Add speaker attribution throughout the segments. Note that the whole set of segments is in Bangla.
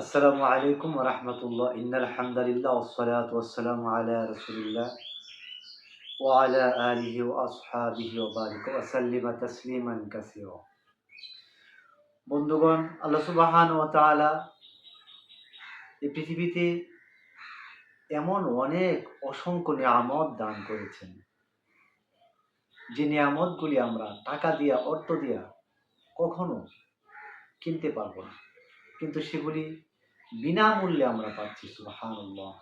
Speaker 1: আসসালামু আলাইকুম রহমতুল্লাহ। ইন্নাল হামদালিল্লাহ ওসলাত ওসালাম আলা রসুলিল্লাহ ওয়ালা আলিহি ও আসহাবিহি ওবারিক ওয়াসাল্লিমা তাসলিমান কাসির। বন্ধুগণ, আল্লাহ সুবহান ওয়া তাআলা এই পৃথিবীতে এমন অনেক অসংখ্য নিয়ামত দান করেছেন। যে নিয়ামতগুলি আমরা টাকা দিয়া, অর্থ দিয়া কখনো কিনতে পারব না। কিন্তু সেগুলি বিনামূল্যে আমরা পাচ্ছি, সুবহানাল্লাহ।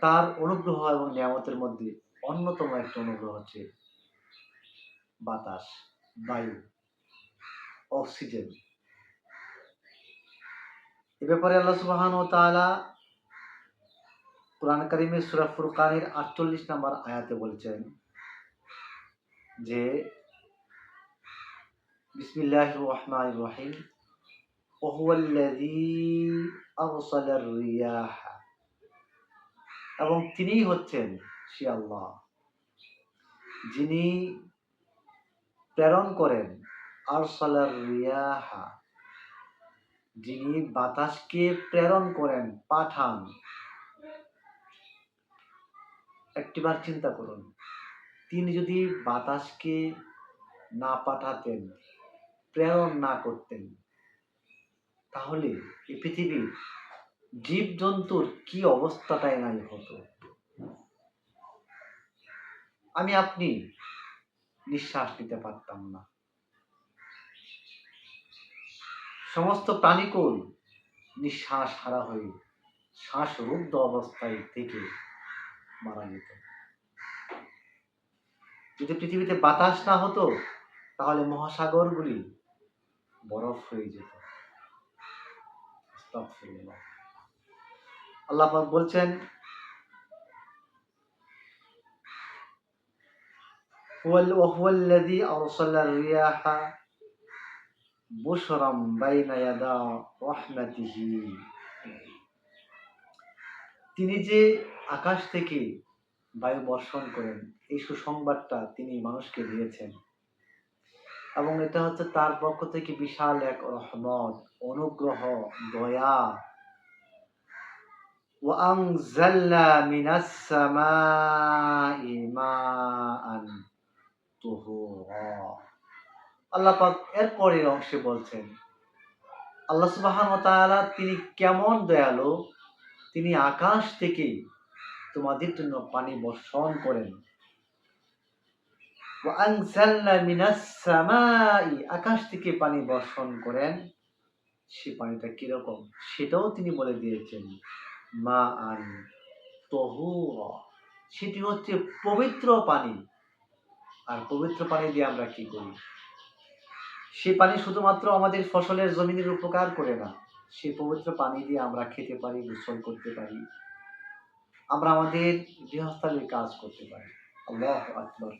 Speaker 1: তার অনুগ্রহ এবং নিয়ামতের মধ্যে অন্যতম একটা অনুগ্রহ হচ্ছে বাতাস, বায়ু, অক্সিজেন। এ ব্যাপারে আল্লাহ সুবাহান ও তাআলা কোরআন কারিমের সূরা ফুরকানের 48 নম্বর আয়াতে বলেছেন যে, বিসমিল্লাহির রহমানির রহিম وهو الذي أرسل الرياح এবং তিনিই হচ্ছেন সে আল্লাহ যিনি প্রেরণ করেন আরসালার রিয়াহা যিনি বাতাসকে প্রেরণ করেন পাঠান একটিবার চিন্তা করুন তিনি যদি বাতাসকে না পাঠাতেন প্রেরণ না করতেন তাহলে এই পৃথিবীর জীব জন্তুর কি অবস্থাটাই নাই হতো আমি আপনি নিঃশ্বাস নিতে পারতাম না। সমস্ত প্রাণীকুল নিঃশ্বাস হারা হয়ে শ্বাসরুদ্ধ অবস্থায় থেকে মারা যেত। যদি পৃথিবীতে বাতাস না হতো, তাহলে মহাসাগরগুলি বরফ হয়ে যেত। আল্লাহ পাক বলছেন وهو الذي أرسل الرياح بشرا بين يدا رحمته তিনি যে আকাশ থেকে বায়ু বর্ষণ করেন এই সুসংবাদটা তিনি মানুষকে দিয়েছেন এবং এটা হচ্ছে তার পক্ষ থেকে বিশাল এক রহমত অনুগ্রহ দয়া وأنزلنا من السماء ماء طهورا আল্লাহ পাক এর পরের অংশে বলছেন আল্লাহ সুবহান তাআলা তিনি কেমন দয়ালু তিনি আকাশ থেকে তোমাদের জন্য পানি বর্ষণ করেন আকাশ থেকে পানি বর্ষণ করেন। সে পানিটা কীরকম? সেটাও তিনি বলে দিয়েছেন। মা আন তহু সেটি হচ্ছে পবিত্র পানি। আর পবিত্র পানি দিয়ে আমরা কি করি? সে পানি শুধুমাত্র আমাদের ফসলের জমিনের উপকার করে না, সে পবিত্র পানি দিয়ে আমরা খেতে পারি, গোসল করতে পারি। আমরা আমাদের গৃহস্থালির কাজ করতে পারি। আল্লাহ আকবর।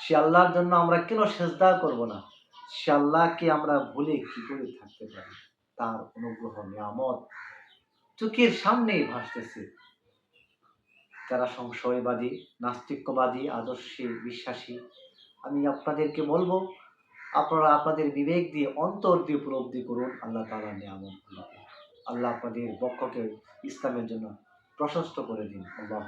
Speaker 1: সে আল্লাহর জন্য আমরা কেন সেজদা করব না? সে আল্লাহকে আমরা ভুলে কি করে থাকতে পারি? তার অনুগ্রহ, নিয়ামত চোখের সামনেই ভাসতেছে। যারা সংশয়বাদী, নাস্তিক্যবাদী, আদর্শে বিশ্বাসী, আমি আপনাদেরকে বলব, আপনারা আপনাদের বিবেক দিয়ে, অন্তর দিয়ে উপলব্ধি করুন আল্লাহ তালা নিয়ামত। আল্লাহ আপনাদের বক্ষকে ইসলামের জন্য প্রশস্ত করে দিন। আল্লাহ